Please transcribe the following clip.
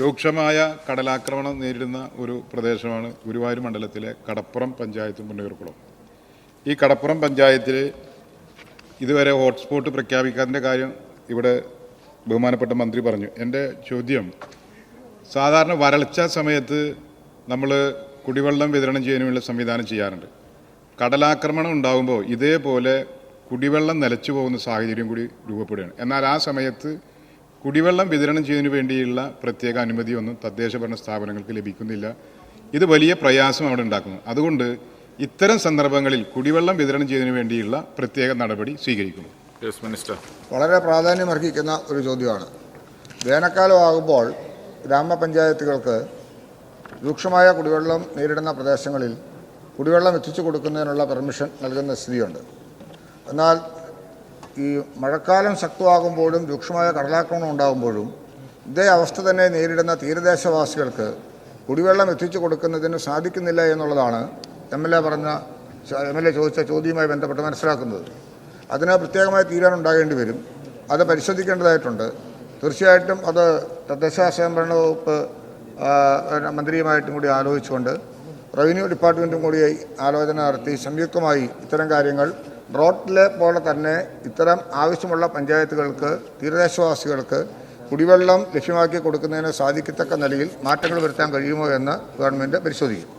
രൂക്ഷമായ കടലാക്രമണം നേരിടുന്ന ഒരു പ്രദേശമാണ് ഗുരുവായൂർ മണ്ഡലത്തിലെ കടപ്പുറം പഞ്ചായത്ത് പുന്നയൂർക്കുളം ഈ കടപ്പുറം പഞ്ചായത്തിൽ ഇതുവരെ ഹോട്ട്സ്പോട്ട് പ്രഖ്യാപിക്കാതിന്റെ കാര്യം ഇവിടെ ബഹുമാനപ്പെട്ട മന്ത്രി പറഞ്ഞു. എന്റെ ചോദ്യം സാധാരണ വരൾച്ച സമയത്ത് നമ്മൾ കുടിവെള്ളം വിതരണം ചെയ്യാനുള്ള സംവിധാനം ചെയ്യാറുണ്ട്. കടലാക്രമണം ഉണ്ടാകുമ്പോൾ ഇതേപോലെ കുടിവെള്ളം നിലച്ചു പോകുന്ന സാഹചര്യം കൂടി രൂപപ്പെടുകയാണ്. എന്നാൽ ആ സമയത്ത് കുടിവെള്ളം വിതരണം ചെയ്യുന്നതിന് വേണ്ടിയുള്ള പ്രത്യേക അനുമതിയൊന്നും തദ്ദേശ ഭരണ സ്ഥാപനങ്ങൾക്ക് ലഭിക്കുന്നില്ല. ഇത് വലിയ പ്രയാസം അവിടെ ഉണ്ടാക്കുന്നു. അതുകൊണ്ട് ഇത്തരം സന്ദർഭങ്ങളിൽ കുടിവെള്ളം വിതരണം ചെയ്യുന്നതിന് വേണ്ടിയുള്ള പ്രത്യേക നടപടി സ്വീകരിക്കുന്നു. യെസ് മിനിസ്റ്റർ വളരെ പ്രാധാന്യമർഹിക്കുന്ന ഒരു ചോദ്യമാണ്. വേനൽക്കാലം ആകുമ്പോൾ ഗ്രാമപഞ്ചായത്തുകൾക്ക് രൂക്ഷമായ കുടിവെള്ളം നേരിടുന്ന പ്രദേശങ്ങളിൽ കുടിവെള്ളം എത്തിച്ചു കൊടുക്കുന്നതിനുള്ള പെർമിഷൻ നൽകുന്ന സ്ഥിതിയുണ്ട്. എന്നാൽ ഈ മഴക്കാലം ശക്തമാകുമ്പോഴും രൂക്ഷമായ കടലാക്രമണം ഉണ്ടാകുമ്പോഴും ഇതേ അവസ്ഥ തന്നെ നേരിടുന്ന തീരദേശവാസികൾക്ക് കുടിവെള്ളം എത്തിച്ചു കൊടുക്കുന്നതിന് സാധിക്കുന്നില്ല എന്നുള്ളതാണ് എം എൽ എ പറഞ്ഞ എം എൽ എ ചോദിച്ച ചോദ്യവുമായി ബന്ധപ്പെട്ട് മനസ്സിലാക്കുന്നത്. അതിന് പ്രത്യേകമായ തീരുമാനം ഉണ്ടാകേണ്ടി വരും. അത് പരിശോധിക്കേണ്ടതായിട്ടുണ്ട്. തീർച്ചയായിട്ടും അത് തദ്ദേശ സ്വയംഭരണ വകുപ്പ് മന്ത്രിയുമായിട്ടും കൂടി ആലോചിച്ചുകൊണ്ട് റവന്യൂ ഡിപ്പാർട്ട്മെന്റും കൂടി ആലോചന നടത്തി സംയുക്തമായി ഇത്തരം കാര്യങ്ങൾ റോട്ടിലെ പോലെ തന്നെ ഇത്തരം ആവശ്യമുള്ള പഞ്ചായത്തുകൾക്ക് തീരദേശവാസികൾക്ക് കുടിവെള്ളം ലഭ്യമാക്കി കൊടുക്കുന്നതിന് സാധിക്കത്തക്ക നിലയിൽ മാറ്റങ്ങൾ വരുത്താൻ കഴിയുമോ എന്ന് ഗവൺമെന്റ് പരിശോധിക്കും.